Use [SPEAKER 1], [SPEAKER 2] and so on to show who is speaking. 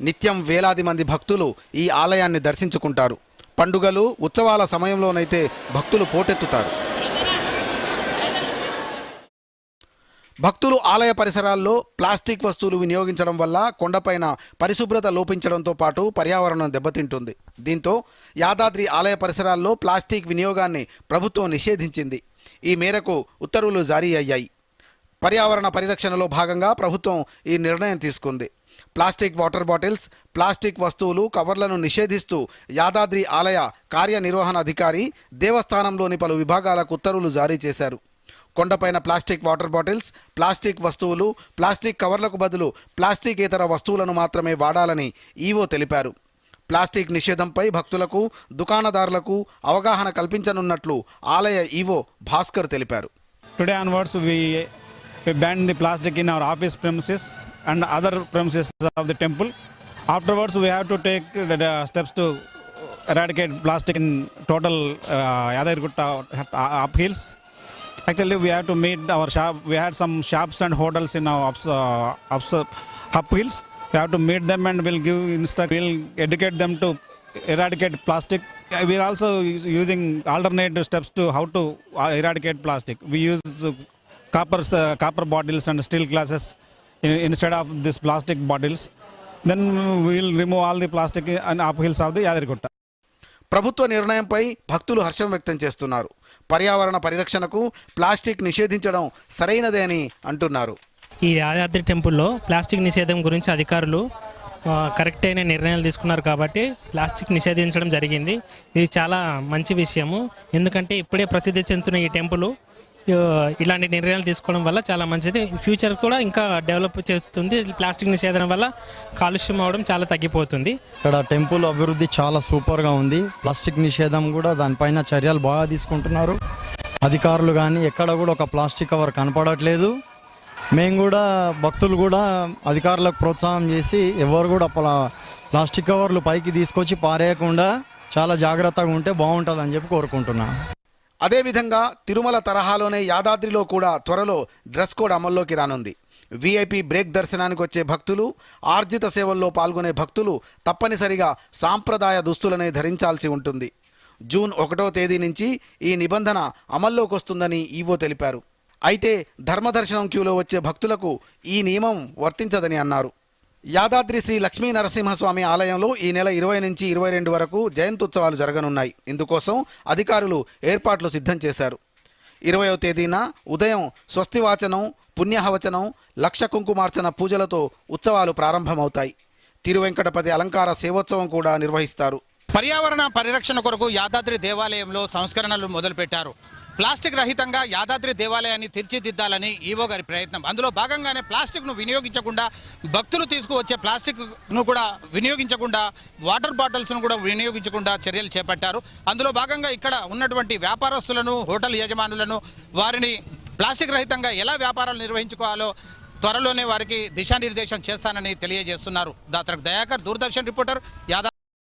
[SPEAKER 1] నిత్యం వేలాది మంది భక్తులు ఈ ఆలయాన్ని దర్శించుకుంటారు. పండుగలు ఉత్సవాల సమయంలోనైతే భక్తులు పోటెత్తుతారు. భక్తులు ఆలయ పరిసరాల్లో ప్లాస్టిక్ వస్తువులు వినియోగించడం వల్ల కొండపైన పరిశుభ్రత లోపించడంతో పాటు పర్యావరణం దెబ్బతింటుంది. దీంతో యాదాద్రి ఆలయ పరిసరాల్లో ప్లాస్టిక్ వినియోగాన్ని ప్రభుత్వం నిషేధించింది. ఈ మేరకు ఉత్తర్వులు జారీ అయ్యాయి. పర్యావరణ పరిరక్షణలో భాగంగా ప్రభుత్వం ఈ నిర్ణయం తీసుకుంది. ప్లాస్టిక్ వాటర్ బాటిల్స్ ప్లాస్టిక్ వస్తువులు కవర్లను నిషేధిస్తూ యాదాద్రి ఆలయ కార్యనిర్వహణ అధికారి దేవస్థానంలోని పలు విభాగాలకు ఉత్తర్వులు జారీ చేశారు. కొండపైన ప్లాస్టిక్ వాటర్ బాటిల్స్ ప్లాస్టిక్ వస్తువులు ప్లాస్టిక్ కవర్లకు బదులు ప్లాస్టిక్ ఇతర వస్తువులను మాత్రమే వాడాలని ఈవో తెలిపారు. ప్లాస్టిక్ నిషేధంపై భక్తులకు దుకాణదారులకు అవగాహన కల్పించనున్నట్లు ఆలయ ఈవో భాస్కర్ తెలిపారు.
[SPEAKER 2] Today onwards we, we banned the plastic in our office premises and other premises of the temple. Afterwards, we have to take the, steps to eradicate plastic in total uh, Yadargutta uh, uphills. Actually, we have to meet our shop. We had some shops and hotels in our ups, uh, ups, uh, uphills. We have to meet them and we'll give instruct. We'll educate them to eradicate plastic. Uh, We are also using alternative steps to how to eradicate plastic. We use copper uh, copper bottles and steel glasses in, instead of these plastic bottles. Then we will remove all the plastic and uphills of the.
[SPEAKER 1] ప్రభుత్వ నిర్ణయంపై భక్తులు హర్షం వ్యక్తం చేస్తున్నారు పర్యావరణ పరిరక్షణకు plastic నిషేధించడం సరైనదే అని అంటున్నారు
[SPEAKER 3] ఈ యాదాద్రి టెంపుల్లో ప్లాస్టిక్ నిషేధం గురించి అధికారులు కరెక్ట్ అయిన నిర్ణయాలు తీసుకున్నారు కాబట్టి ప్లాస్టిక్ నిషేధించడం జరిగింది ఇది చాలా మంచి విషయము ఎందుకంటే ఇప్పుడే ప్రసిద్ధి చెందుతున్న ఈ టెంపుల్ ఇలాంటి నిర్ణయాలు తీసుకోవడం వల్ల చాలా మంచిది. ఫ్యూచర్ కూడా ఇంకా డెవలప్ చేస్తుంది. ప్లాస్టిక్ నిషేధం వల్ల కాలుష్యం అవడం చాలా తగ్గిపోతుంది.
[SPEAKER 4] ఇక్కడ టెంపుల్ అభివృద్ధి చాలా సూపర్గా ఉంది. ప్లాస్టిక్ నిషేధం కూడా దానిపైన చర్యలు బాగా తీసుకుంటున్నారు. అధికారులు కానీ ఎక్కడ కూడా ఒక ప్లాస్టిక్ కవర్ కనపడట్లేదు. మేము కూడా భక్తులు కూడా అధికారులకు ప్రోత్సాహం చేసి ఎవరు కూడా ప్లా- ప్లాస్టిక్ కవర్లు పైకి తీసుకొచ్చి పారేయకుండా చాలా జాగ్రత్తగా ఉంటే బాగుంటుందని చెప్పి కోరుకుంటున్నాను
[SPEAKER 1] అదేవిధంగా తిరుమల తరహాలోనే యాదాద్రిలో కూడా త్వరలో డ్రెస్ కోడ్ అమల్లోకి రానుంది. వీఐపీ బ్రేక్ దర్శనానికి వచ్చే భక్తులు ఆర్జిత సేవల్లో పాల్గొనే భక్తులు తప్పనిసరిగా సాంప్రదాయ దుస్తులనే ధరించాల్సి ఉంటుంది. జూన్ ఒకటో తేదీ నుంచి ఈ నిబంధన అమల్లోకి వస్తుందని ఈవో తెలిపారు. అయితే ధర్మదర్శనం క్యూలో వచ్చే భక్తులకు ఈ నియమం వర్తించదని అన్నారు. యాదాద్రి శ్రీ లక్ష్మీ నరసింహస్వామి ఆలయంలో ఈ నెల ఇరవై నుంచి ఇరవై రెండు వరకు జయంత్యుత్సవాలు జరగనున్నాయి. ఇందుకోసం అధికారులు ఏర్పాట్లు సిద్ధం చేశారు. ఇరవయో తేదీన ఉదయం స్వస్తివాచనం పుణ్యహవచనం లక్ష కుంకుమార్చన పూజలతో ఉత్సవాలు ప్రారంభమవుతాయి. తిరువెంకటపతి అలంకార సేవోత్సవం కూడా నిర్వహిస్తారు.
[SPEAKER 5] పర్యావరణ పరిరక్షణ కొరకు యాదాద్రి దేవాలయంలో సంస్కరణలు మొదలుపెట్టారు. ప్లాస్టిక్ రహితంగా యాదాద్రి దేవాలయాన్ని తీర్చిదిద్దాలని ఈవో గారి ప్రయత్నం. అందులో భాగంగానే ప్లాస్టిక్ను వినియోగించకుండా భక్తులు తీసుకువచ్చే ప్లాస్టిక్ను కూడా వినియోగించకుండా వాటర్ బాటిల్స్ను కూడా వినియోగించకుండా చర్యలు చేపట్టారు. అందులో భాగంగా ఇక్కడ ఉన్నటువంటి వ్యాపారస్తులను హోటల్ యజమానులను వారిని ప్లాస్టిక్ రహితంగా ఎలా వ్యాపారాలు నిర్వహించుకోవాలో త్వరలోనే వారికి దిశానిర్దేశం చేస్తానని తెలియజేస్తున్నారు. దాత్రకు దయాకర్ దూరదర్శన్ రిపోర్టర్ యాదా